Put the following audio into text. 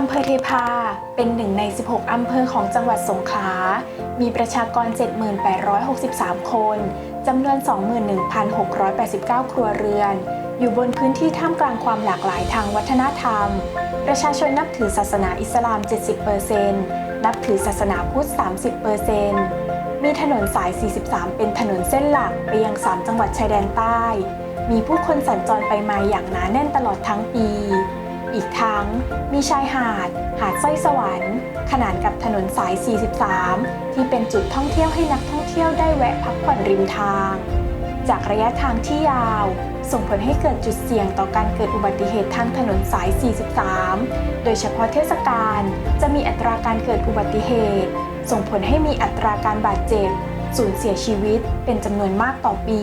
อำเภอเทพา เป็นหนึ่งใน 16 อำเภอของจังหวัดสงขลา มีประชากร 7,863 คน จำนวน 21,689 ครัวเรือน อยู่บนพื้นที่ท่ามกลางความหลากหลายทางวัฒนธรรม ประชาชนนับถือศาสนาอิสลาม 70%นับถือศาสนาพุทธ 30%มีถนนสาย 43 เป็นถนนเส้นหลักไปยัง 3 จังหวัดชายแดนใต้ มีผู้คนสัญจรไปมาอย่างหนาแน่นตลอดทั้งปี อีกทั้งมีชายหาด หาดสร้อยสวรรค์ ขนานกับถนนสาย 43 ที่เป็นจุดท่องเที่ยวให้นักท่องเที่ยวได้แวะพักผ่อนริมทาง จากระยะทางที่ยาว ส่งผลให้เกิดจุดเสี่ยงต่อการเกิดอุบัติเหตุทางถนนสาย 43 โดยเฉพาะเทศกาลจะมีอัตราการเกิดอุบัติเหตุ ส่งผลให้มีอัตราการบาดเจ็บสูญเสียชีวิตเป็นจำนวนมากต่อปี